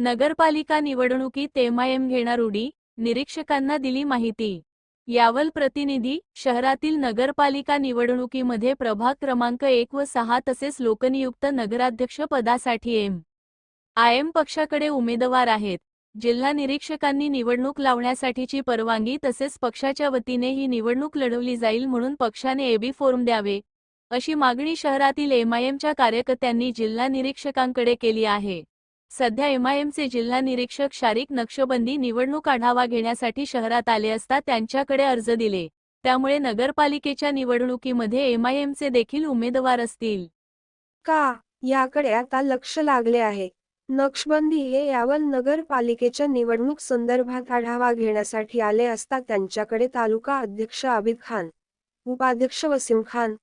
नगरपालिका निवडणुकीत एमआयएम घेणार उडी निरीक्षकांना दिली माहिती. यावल प्रतिनिधी शहरातील नगरपालिका निवडणुकीमध्ये प्रभाग क्रमांक एक व सहा तसेच लोकनियुक्त नगराध्यक्ष पदासाठी एम. आयएम पक्षाकडे उमेदवार आहेत. जिल्हा निरीक्षकांनी निवडणूक लावण्यासाठीची परवानगी तसेच पक्षाच्या वतीने ही निवडणूक लढवली जाईल म्हणून पक्षाने एबी फॉर्म द्यावे अशी मागणी शहरातील एमआयएमच्या कार्यकर्त्यांनी जिल्हा निरीक्षकांकडे केली आहे. सध्या एमआयएमचे जिल्हा निरीक्षक शारीक नक्षबंदी निवडणूक आढावा घेण्यासाठी शहरात आले असता त्यांच्याकडे अर्ज दिले. त्यामुळे नगरपालिकेच्या निवडणुकीमध्ये एमआयएमचे देखील उमेदवार असतील. का? याकडे आता लक्ष लागले आहे. नक्षबंदी हे यावर नगरपालिकेच्या निवडणूक संदर्भात आढावा घेण्यासाठी आले असता त्यांच्याकडे तालुका अध्यक्ष आबिद खान उपाध्यक्ष वसीम खान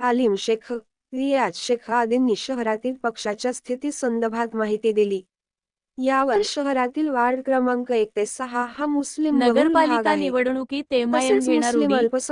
आलिम शेख रियाज शेख आदींनी शहरातील पक्षाच्या स्थिती संदर्भात माहिती दिली. यावर शहरातील वार्ड क्रमांक एक ते सहा हा मुस्लिम नगरपालिका निवडणुकीत एमआयएम घेणार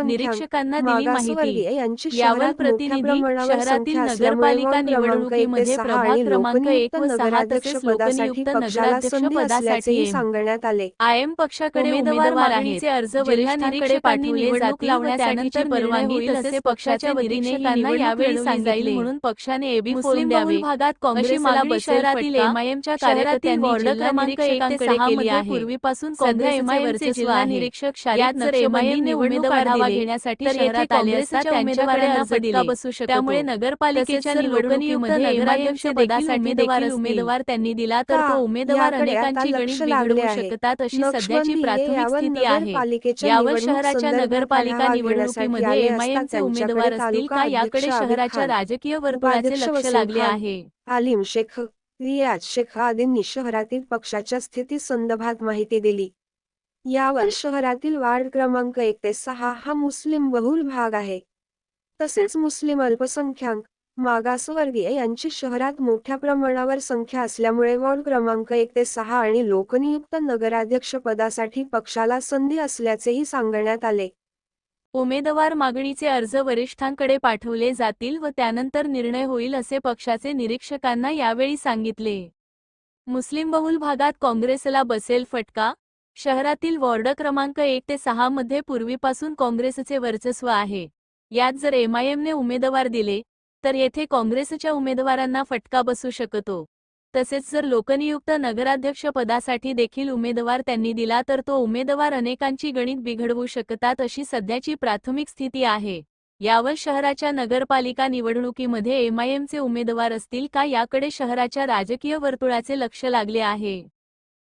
निरीक्षकांना दिली माहिती. यांची मोठ्या प्रतिनिधी शहरातील नगरपालिका निवडणुकीमध्ये प्रभाग क्रमांक एक व सहा तसेच लोकनियुक्त नगराध्यक्ष पदासाठी एम. सांगण्यात आले. आयएम पक्षाकडे उमेदवार मागणीचे अर्ज जिल्हा वरिष्ठांकडे निरीक्षकांनी पाठवले निवडणूक त्यानंतर परवानगी तसेच असे पक्षाच्या वतीने निवडणूक यावेळी जाईल. म्हणून पक्षाने एबी मुस्लिम द्यावे भागात बसेल शहरातील. एमआयएमच्या शहरातील कार्यकर्त्यांनी वॉर्ड क्रमांक एक ते सहा केली मध्ये आहे पूर्वीपासून सध्या काँग्रेसचे एमआयएमचे जिल्हा. निरीक्षक शारीक जर एमआयएमने उमेदवार घेण्यासाठी शहरात आले असता त्यांच्याकडे फटका बसू शकतो. त्यामुळे नगरपालिकेच्या निवडणुकीमध्ये पदासाठी देखील उमेदवार उमेदवार. त्यांनी दिला तर? तो उमेदवार अनेकांची गणित बिघडवू. शकतात अशी सध्याची प्राथमिक स्थिती आहे निवडणूक शहराच्या नगरपालिका निवडणुकीमध्ये एमआयएमचे उमेदवार असतील का याकडे शहराच्या राजकीय वर्तुळाचे लक्ष लागले आहे आलिम शेख रियाज शेख आदींनी शहरातील पक्षाच्या स्थिती संदर्भात माहिती दिली. यावर शहरातील वार्ड क्रमांक एक ते सहा हा मुस्लिम बहुल भाग आहे. तसेच मुस्लिम अल्पसंख्याक मागासवर्गीय यांची शहरात मोठ्या प्रमाणावर संख्या असल्यामुळे वॉर्ड क्रमांक एक ते सहा आणि लोकनियुक्त नगराध्यक्ष पदासाठी पक्षाला संधी असल्याचेही सांगण्यात आले. उमेदवार मागणीचे अर्ज वरिष्ठांकडे पाठवले जातील व त्यानंतर निर्णय होईल असे पक्षाचे निरीक्षकांना यावेळी सांगितले. मुस्लिम बहुल भागात काँग्रेसला बसेल फटका? शहरातील वॉर्ड क्रमांक एक ते सहा मध्ये पूर्वीपासून काँग्रेसचे वर्चस्व आहे. यात जर एमआयएमने उमेदवार दिले तर येथे काँग्रेसच्या उमेदवारांना फटका बसू शकतो. तसेच जर लोकनियुक्त नगराध्यक्ष पदासाठी देखील उमेदवार त्यांनी दिला तर तो उमेदवार अनेकांची गणित बिघडवू शकतात अशी सध्याची प्राथमिक स्थिती आहे. यावर शहराच्या नगरपालिका निवडणुकीमध्ये एमआयएमचे उमेदवार असतील का? याकडे शहराच्या राजकीय वर्तुळाचे लक्ष लागले आहे.